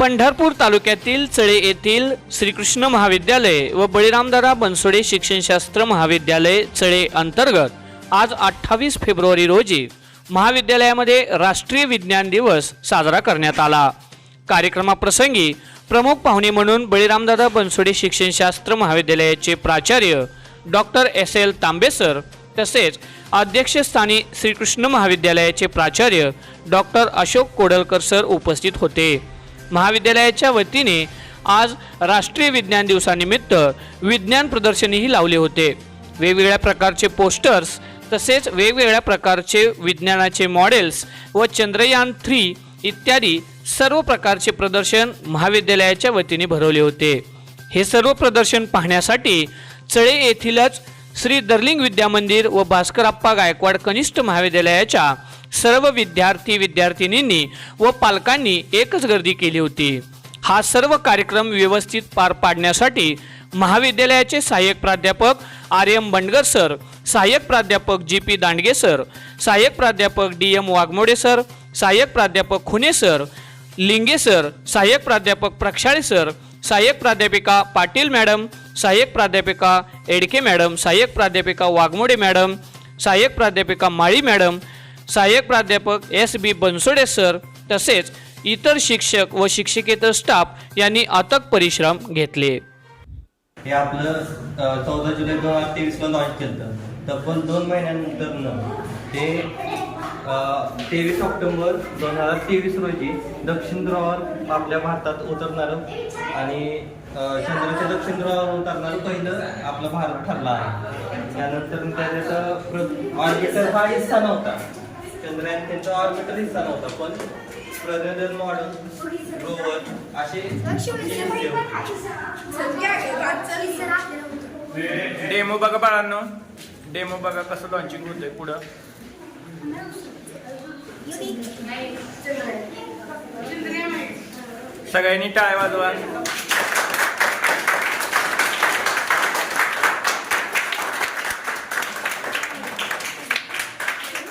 पंढरपूर तालुक्यातील चळे येथील श्रीकृष्ण महाविद्यालय व बळीरामदादा बनसोडे शिक्षणशास्त्र महाविद्यालय चळे अंतर्गत आज अठ्ठावीस फेब्रुवारी रोजी महाविद्यालयामध्ये राष्ट्रीय विज्ञान दिवस साजरा करण्यात आला. कार्यक्रमाप्रसंगी प्रमुख पाहुणे म्हणून बळीरामदादा बनसोडे शिक्षणशास्त्र महाविद्यालयाचे प्राचार्य डॉक्टर एस एल तांबेसर तसेच अध्यक्षस्थानी श्रीकृष्ण महाविद्यालयाचे प्राचार्य डॉक्टर अशोक कोडलकर सर उपस्थित होते. महाविद्यालयाच्या वतीने आज राष्ट्रीय विज्ञान दिवसानिमित्त विज्ञान प्रदर्शनीही लावले होते. वेगवेगळ्या प्रकारचे पोस्टर्स तसेच वेगवेगळ्या प्रकारचे विज्ञानाचे मॉडेल्स व चंद्रयान थ्री इत्यादी सर्व प्रकारचे प्रदर्शन महाविद्यालयाच्या वतीने भरवले होते. हे सर्व प्रदर्शन पाहण्यासाठी चळे येथीलच श्री दर्लिंग विद्या मंदिर व भास्करप्पा गायकवाड कनिष्ठ महाविद्यालयाच्या सर्व विद्यार्थी विद्यार्थिनींनी व पालकांनी एकच गर्दी केली होती. हा सर्व कार्यक्रम व्यवस्थित पार पाडण्यासाठी महाविद्यालयाचे सहाय्यक प्राध्यापक आर एम बंडगर सर सहाय्यक प्राध्यापक जी पी दांडगे सर सहाय्यक प्राध्यापक डी एम वाघमोडे सर सहाय्यक प्राध्यापक खुने सर लिंगे सर सहाय्यक प्राध्यापक प्रक्षाळे सर सहाय्यक प्राध्यापिका पाटील मॅडम सहाय्यक प्राध्यापिका एडके मॅडम सहाय्यक प्राध्यापिका वाघमोडे मॅडम सहाय्यक प्राध्यापिका माळी मॅडम सहाय्यक प्राध्यापक एस बी बनसोडे सर तसेच इतर शिक्षक व शिक्षकेतर स्टाफ यांनी अथक परिश्रम घेतले. हे आपलं चौदा जुलै दोन हजार तेवीसला लॉन्च केलं तर पण दोन महिन्यानंतर ते तेवीस ऑक्टोबर दोन हजार तेवीस रोजी दक्षिण ध्रुवावर आपल्या भारतात उतरणारं आणि चंद्राच्या दक्षिण ध्रुवावर उतरणारं पहिलं आपलं भारत ठरला आहे. त्यानंतर त्याचा ऑर्बिटर हा हिस्सा नव्हता. चंद्रयान त्यांचा ऑर्बिटर हिस्सा नव्हता पण प्रजनन मॉडेल रोवर असे होते. डेमो बघा बाळांनो. डेमो बघा कसं लॉन्चिंग होतंय पुढं. सगळ्यांनी टाळ्या वाजवा.